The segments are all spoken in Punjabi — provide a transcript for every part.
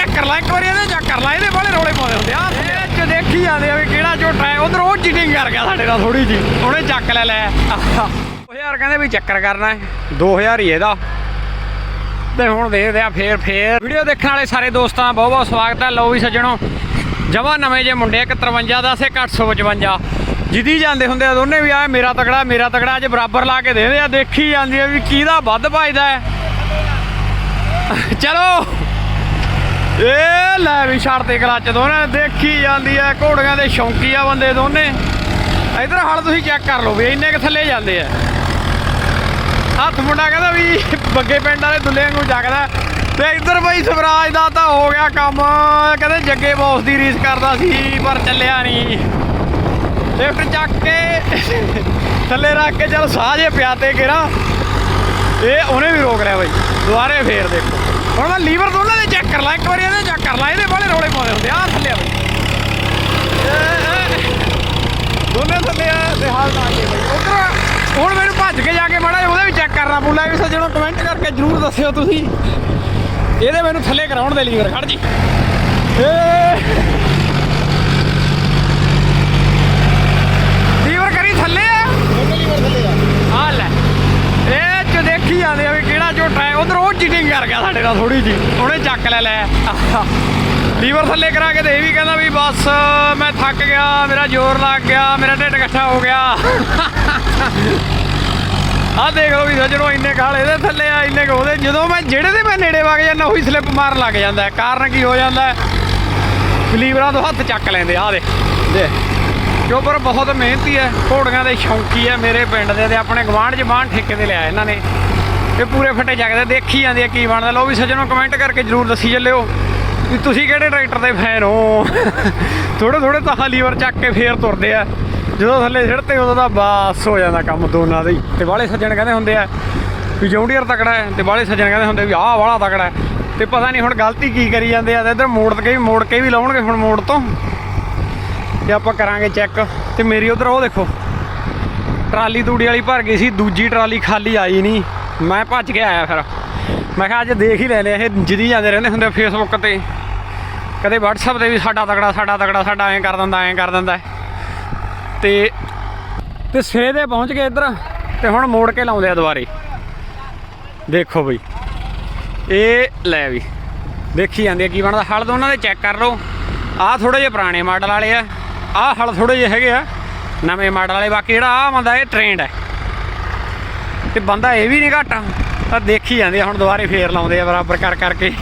ਚੈੱਕ ਕਰ ਲੈ ਇੱਕ ਵਾਰੀ ਇਹਦੇ ਚੈੱਕ ਕਰ ਲੈ ਇਹਦੇ ਬਾਲੇ ਰੋਲੇ ਪਾਉਂਦੇ ਹੁੰਦੇ ਆ। ਇਹ ਚ ਦੇਖੀ ਜਾਂਦੇ ਆ ਵੀ ਕਿਹੜਾ ਝੋਟਾ ਹੈ। ਉਧਰ ਉਹ ਚੀਟਿੰਗ ਕਰ ਗਿਆ ਸਾਡੇ ਨਾਲ ਥੋੜੀ ਜੀ ਉਹਨੇ ਚੱਕ ਲੈ ਲੈ। 2000 ਕਹਿੰਦੇ ਵੀ ਚੱਕਰ ਕਰਨਾ ਹੈ। 2000 ਹੀ ਇਹਦਾ। ਤੇ ਹੁਣ ਦੇਖਦੇ ਆ ਫੇਰ ਫੇਰ। ਵੀਡੀਓ ਦੇਖਣ ਵਾਲੇ ਸਾਰੇ ਦੋਸਤਾਂ ਦਾ ਬਹੁਤ ਬਹੁਤ ਸਵਾਗਤ ਹੈ। ਲਓ ਵੀ ਸੱਜਣੋ ਜਮਾ ਨਵੇਂ ਜੇ ਮੁੰਡੇ ਇੱਕ 53 ਦਾ ਸੇ 855 ਜਿੱਦੀ ਜਾਂਦੇ ਹੁੰਦੇ ਆ ਦੋਨੇ ਵੀ ਆ ਮੇਰਾ ਤਕੜਾ ਮੇਰਾ ਤਕੜਾ ਅੱਜ ਬਰਾਬਰ ਲਾ ਕੇ ਦੇਦੇ ਆ। ਦੇਖੀ ਜਾਂਦੀ ਆ ਵੀ ਕਿਹਦਾ ਵੱਧ ਭਜਦਾ ਹੈ। ਚਲੋ। ਇਹ ਲੈ ਵੀ ਛੱਡ ਤੇ ਕਲੱਚ ਦੋਨੇ ਦੇਖੀ ਜਾਂਦੀ ਐ, ਘੋੜੀਆਂ ਦੇ ਸ਼ੌਂਕੀ ਆ ਬੰਦੇ ਦੋਨੇ। ਇਧਰ ਹਾਲ ਤੁਸੀਂ ਚੈੱਕ ਕਰ ਲਓ ਵੀ ਇੰਨੇ ਕਿ ਥੱਲੇ ਜਾਂਦੇ ਆ ਹੱਥ ਮੁੰਡਾ ਕਹਿੰਦਾ ਵੀ ਬੱਗੇ ਪਿੰਡ ਵਾਲੇ ਦੁੱਲੇ ਵਾਂਗੂ ਜਗਦਾ ਤੇ ਇੱਧਰ ਬਈ ਸਵਰਾਜ ਦਾ ਤਾਂ ਹੋ ਗਿਆ ਕੰਮ, ਕਹਿੰਦੇ ਜੱਗੇ ਬੌਸ ਦੀ ਰੀਸ ਕਰਦਾ ਸੀ, ਪਰ ਚੱਲਿਆ ਨਹੀਂ। ਲਿਫਟ ਚੱਕ ਕੇ ਥੱਲੇ ਰੱਖ ਕੇ ਚੱਲ ਸਾਹ ਜੇ ਪਿਆ ਤੇ ਕਿਹੜਾ ਇਹ ਉਹਨੇ ਵੀ ਰੋਕ ਲਿਆ ਬਈ, ਦੁਬਾਰੇ ਫੇਰ ਦੇਖੋ। ਹੁਣ ਮੈਂ ਲੀਵਰ ਦੋਨਾਂ ਦੇ ਚੈੱਕ ਕਰ ਲਾ, ਇੱਕ ਵਾਰੀ ਇਹਦੇ ਚੈੱਕ ਕਰ ਲਾ, ਇਹਦੇ ਬਾਲੇ ਰੋਲੇ ਪਾਉਂਦੇ ਹੁੰਦੇ ਆ ਥੱਲੇ ਆ ਬਾਈ। ਦੋਨੇ ਥੱਲੇ ਆ, ਤੇ ਹਾਲ ਨਾ ਕੇ ਬਾਈ। ਉਧਰ ਹੁਣ ਮੈਨੂੰ ਭੱਜ ਕੇ ਜਾ ਕੇ ਮਾੜਾ ਉਹਦਾ ਵੀ ਚੈੱਕ ਕਰਨਾ ਪੂਲਾ ਵੀ ਸੱਜਣੋ ਕਮੈਂਟ ਕਰਕੇ ਜਰੂਰ ਦੱਸਿਓ ਤੁਸੀਂ। ਇਹਦੇ ਮੈਨੂੰ ਥੱਲੇ ਕਰਾਉਣ ਦੇ ਲੀਵਰ, ਖੜ ਜੀ। ਲੀਵਰ ਕਰੀ ਥੱਲੇ ਆ ਆ ਲੈ ਇਹ ਚ ਦੇਖੀ ਜਾਂਦੇ ਆ ਵੀ ਕਿਹੜਾ ਝੋਟਾ ਹੈ ਉਧਰ ਉਹ ਗਿਆ ਸਾਡੇ ਨਾਲ ਥੋੜੀ ਜੀ ਉਹਨੇ ਚੱਕ ਲੈ ਲੈ। ਲੀਵਰ ਥੱਲੇ ਕਰਾ ਕੇ ਤੇ ਇਹ ਵੀ ਕਹਿੰਦਾ ਵੀ ਬਸ ਮੈਂ ਥੱਕ ਗਿਆ ਮੇਰਾ ਜ਼ੋਰ ਲੱਗ ਗਿਆ ਮੇਰਾ ਢਿੱਡ ਇਕੱਠਾ ਹੋ ਗਿਆ। ਆ ਦੇਖ ਲਓ ਵੀ ਸੱਜਣੋ ਇੰਨੇ ਖਾਲ ਇਹਦੇ ਥੱਲੇ ਆ ਇੰਨੇ ਕੁ ਉਹਦੇ। ਜਦੋਂ ਮੈਂ ਜਿਹੜੇ ਦੇ ਮੈਂ ਨੇੜੇ ਵਗ ਜਾਂਦਾ ਉਹੀ ਸਲਿੱਪ ਮਾਰਨ ਲੱਗ ਜਾਂਦਾ। ਕਾਰਨ ਕੀ ਹੋ ਜਾਂਦਾ ਲੀਵਰਾਂ ਤੋਂ ਹੱਥ ਚੱਕ ਲੈਂਦੇ ਆ ਦੇ ਦੇ ਚੋਬਰ ਬਹੁਤ ਮਿਹਨਤੀ ਹੈ ਘੋੜੀਆਂ ਦੇ ਸ਼ੌਂਕੀ ਹੈ ਮੇਰੇ ਪਿੰਡ ਦੇ ਤੇ ਆਪਣੇ ਗਵਾਂਢ ਬਾਣ ਠੇਕੇ ਤੇ ਲਿਆ ਇਹਨਾਂ ਨੇ। ਇਹ ਪੂਰੇ ਫੱਟੇ ਜਗਦੇ ਦੇਖੀ ਜਾਂਦੇ ਆ ਕੀ ਬਣਦਾ। ਲਓ ਵੀ ਸੱਜਣੋ ਕਮੈਂਟ ਕਰਕੇ ਜਰੂਰ ਦੱਸੀ ਚੱਲਿਓ ਵੀ ਤੁਸੀਂ ਕਿਹੜੇ ਟਰੈਕਟਰ ਦੇ ਫੈਨ ਹੋ? ਥੋੜੇ ਥੋੜੇ ਤਾਂ ਲੀਵਰ ਚੱਕ ਕੇ ਫੇਰ ਤੁਰਦੇ ਆ। ਜਦੋਂ ਥੱਲੇ ਛਿੜਤੇ ਉਦੋਂ ਦਾ ਬਾਸ ਹੋ ਜਾਂਦਾ ਕੰਮ ਦੋਨਾਂ ਦਾ ਹੀ। ਤੇ ਵਾਲੇ ਸੱਜਣ ਕਹਿੰਦੇ ਹੁੰਦੇ ਆ ਵੀ ਜੌਂਡੀਅਰ ਤਕੜਾ ਹੈ, ਤੇ ਬਾਹਲੇ ਸੱਜਣ ਕਹਿੰਦੇ ਹੁੰਦੇ ਵੀ ਆਹ ਵਾਲਾ ਤਕੜਾ ਹੈ। ਤੇ ਪਤਾ ਨਹੀਂ ਹੁਣ ਗਲਤੀ ਕੀ ਕਰੀ ਜਾਂਦੇ ਆ, ਤੇ ਇੱਧਰ ਮੋੜ ਕੇ ਵੀ ਮੋੜ ਕੇ ਵੀ ਲਾਉਣਗੇ ਹੁਣ ਮੋੜ ਤੋਂ। ਤੇ ਆਪਾਂ ਕਰਾਂਗੇ ਚੈੱਕ ਤੇ ਮੇਰੀ ਉਧਰ ਉਹ ਦੇਖੋ, ਟਰਾਲੀ ਤੂੜੀ ਵਾਲੀ ਭਰ ਗਈ ਸੀ, ਦੂਜੀ ਟਰਾਲੀ ਖਾਲੀ ਆਈ ਨਹੀਂ। ਮੈਂ ਭੱਜ ਕੇ ਆਇਆ ਫਿਰ। ਮੈਂ ਕਿਹਾ ਅੱਜ ਦੇਖ ਹੀ ਲੈਨੇ ਇਹ ਜਿੱਦੀ ਜਾਂਦੇ ਰਹਿੰਦੇ ਹੁੰਦੇ ਫੇਸਬੁੱਕ ਤੇ। ਕਦੇ WhatsApp ਤੇ ਵੀ ਸਾਡਾ ਤਗੜਾ ਸਾਡਾ ਤਗੜਾ ਸਾਡਾ ਐਂ ਕਰ ਦਿੰਦਾ, ਐਂ ਕਰ ਦਿੰਦਾ। ਤੇ ਤੇ ਸੇ ਦੇ ਪਹੁੰਚ ਗਏ ਇੱਧਰ, ਤੇ ਹੁਣ ਮੋੜ ਕੇ ਲਾਉਂਦੇ ਆ ਦੁਬਾਰੇ। ਦੇਖੋ ਬਈ, ਇਹ ਲੈ ਵੀ, ਦੇਖੀ ਜਾਂਦੇ ਆ ਕੀ ਬਣਦਾ। ਹਲ ਦੋਨਾਂ ਦੇ ਚੈੱਕ ਕਰ ਲਓ। ਆਹ ਥੋੜੇ ਜਿਹੇ ਪੁਰਾਣੇ ਮਾਡਲ ਵਾਲੇ ਆ। ਆਹ ਹਲ ਥੋੜੇ ਜਿਹੇ ਹੈਗੇ ਆ, ਨਵੇਂ ਮਾਡਲ ਵਾਲੇ। ਬਾਕੀ ਜਿਹੜਾ ਆਹ ਬੰਦਾ, ਇਹ ਟ੍ਰੈਂਡ ਹੈ ਤੇ ਬੰਦਾ ਇਹ ਵੀ ਨਹੀਂ ਘੱਟ। ਤਾਂ ਦੇਖੀ ਜਾਂਦੇ ਹੁਣ ਦੁਬਾਰੇ ਫੇਰ ਲਾਉਂਦੇ ਆ ਬਰਾਬਰ ਕਰ ਕਰਕੇ।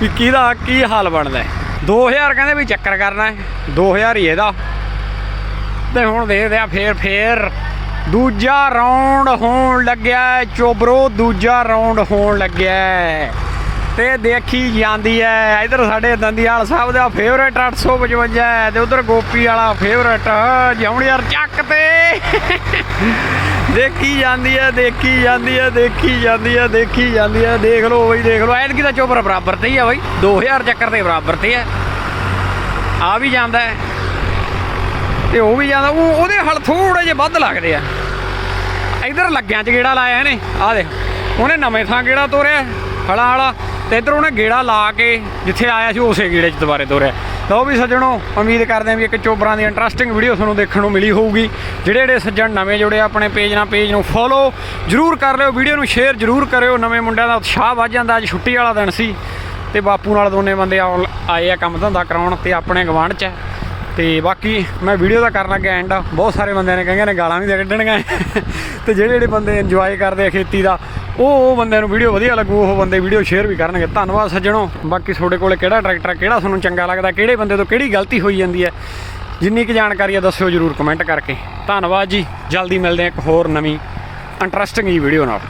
ਵੀ ਕਿਹਦਾ, ਕੀ ਹਾਲ ਬਣਦਾ ਹੈ। 2000 ਕਹਿੰਦੇ ਵੀ ਚੱਕਰ ਕਰਨਾ ਹੈ 2000 ਹੀ ਇਹਦਾ। ਤੇ ਹੁਣ ਦੇਖਦੇ ਆ, ਫੇਰ ਫੇਰ। ਦੂਜਾ ਰਾਉਂਡ ਹੋਣ ਲੱਗਿਆ ਚੋਬਰੋ, ਦੂਜਾ ਰਾਉਂਡ ਹੋਣ ਲੱਗਿਆ ਹੈ। ਤੇ ਦੇਖੀ ਜਾਂਦੀ ਹੈ, ਇਧਰ ਸਾਡੇ ਦੰਦੀਵਾਲ ਸਾਹਿਬ ਦਾ ਫੇਵਰੇਟ 855 ਹੈ, ਤੇ ਉਧਰ ਗੋਪੀ ਵਾਲਾ ਫੇਵਰੇਟ ਜਿਉਣ ਯਾਰ ਚੱਕ ਤੇ। ਦੇਖੀ ਜਾਂਦੀ ਹੈ, ਦੇਖੀ ਜਾਂਦੀ ਹੈ, ਦੇਖੀ ਜਾਂਦੀ ਹੈ, ਦੇਖੀ ਜਾਂਦੀ ਹੈ। ਦੇਖ ਲਓ ਬਈ, ਦੇਖ ਲਓ। ਐਤਕੀ ਦਾ ਚੋਬਰ ਬਰਾਬਰ ਤੇ ਹੀ ਆ ਬਈ। 2000 ਚੱਕਰ ਦੇ ਬਰਾਬਰ ਤੇ ਹੈ ਆ ਵੀ ਜਾਂਦਾ ਹੈ। ਤੇ ਉਹ ਵੀ ਜਾਂਦਾ। ਉਹ ਉਹਦੇ ਹਲ ਥੋੜੇ ਜਿਹੇ ਵੱਧ ਲੱਗਦੇ ਆ। ਇਧਰ ਲੱਗਿਆਂ ਚ ਗੇੜਾ ਲਾਇਆ ਇਹਨੇ। ਆ ਦੇਖ। ਉਹਨੇ ਨਵੇਂ ਥਾਂ ਗੇੜਾ ਤੋਰਿਆ। ਹਲਾ ਵਾਲਾ ਤੇ ਇਧਰ ਉਹਨੇ ਗੇੜਾ ਲਾ ਕੇ ਜਿੱਥੇ ਆਇਆ ਸੀ, ਉਸੇ ਗੇੜੇ 'ਚ ਦੁਬਾਰੇ ਤੋਰਿਆ। ਲਓ ਵੀ ਸੱਜਣੋ, ਉਮੀਦ ਕਰਦੇ ਹਾਂ ਵੀ ਇੱਕ ਚੋਬਰਾਂ ਦੀ ਇੰਟਰਸਟਿੰਗ ਵੀਡੀਓ ਤੁਹਾਨੂੰ ਦੇਖਣ ਨੂੰ ਮਿਲੀ ਹੋਊਗੀ। ਜਿਹੜੇ ਜਿਹੜੇ ਸੱਜਣ ਨਵੇਂ ਜੁੜੇ ਆ, ਆਪਣੇ ਪੇਜ ਨਾਲ ਪੇਜ ਨੂੰ ਫੋਲੋ ਜਰੂਰ ਕਰ ਲਿਓ ਵੀਡੀਓ ਨੂੰ ਸ਼ੇਅਰ ਜਰੂਰ ਕਰਿਓ। ਨਵੇਂ ਮੁੰਡਿਆਂ ਦਾ ਉਤਸ਼ਾਹ ਵੱਧ ਜਾਂਦਾ, ਅੱਜ ਛੁੱਟੀ ਵਾਲਾ ਦਿਨ ਸੀ ਤੇ ਬਾਪੂ ਨਾਲ ਦੋਨੇ ਬੰਦੇ ਆਉਣ- ਆਏ ਆ ਕੰਮ ਧੰਦਾ ਕਰਾਉਣ ਤੇ ਆਪਣੇ ਗਵਾਂਢ 'ਚ ਹੈ। ਤੇ ਬਾਕੀ ਮੈਂ ਵੀਡੀਓ ਦਾ ਕਰਨ ਲੱਗਿਆ ਐਂਡ ਬਹੁਤ ਸਾਰੇ ਬੰਦਿਆਂ ਨੇ ਕਹਿੰਦੇ ਨੇ ਗਾਲਾਂ ਵੀ ਦੇ ਕੱਢਣੀਆਂ। ਤੇ ਜਿਹੜੇ ਜਿਹੜੇ ਬੰਦੇ ਇੰਜੋਏ ਕਰਦੇ ਆ ਖੇਤੀ ਦਾ ਉਹ ਉਹ ਬੰਦਿਆਂ ਨੂੰ ਵੀਡੀਓ ਵਧੀਆ ਲੱਗੂ ਉਹ ਬੰਦੇ ਵੀਡੀਓ ਸ਼ੇਅਰ ਵੀ ਕਰਨਗੇ। ਧੰਨਵਾਦ ਸੱਜਣੋ। ਬਾਕੀ ਤੁਹਾਡੇ ਕੋਲੇ ਕਿਹੜਾ ਟਰੈਕਟਰ ਆ, ਕਿਹੜਾ ਤੁਹਾਨੂੰ ਚੰਗਾ ਲੱਗਦਾ ਕਿਹੜੇ ਬੰਦੇ ਤੋਂ ਕਿਹੜੀ ਗਲਤੀ ਹੋਈ ਜਾਂਦੀ ਹੈ ਜਿੰਨੀ ਕੁ ਜਾਣਕਾਰੀ ਹੈ ਦੱਸਿਓ ਜਰੂਰ ਕਮੈਂਟ ਕਰਕੇ। ਧੰਨਵਾਦ ਜੀ। ਜਲਦੀ ਮਿਲਦੇ ਹਾਂ ਇੱਕ ਹੋਰ ਨਵੀਂ ਇੰਟਰਸਟਿੰਗ ਜੀ ਵੀਡੀਓ ਨਾਲ।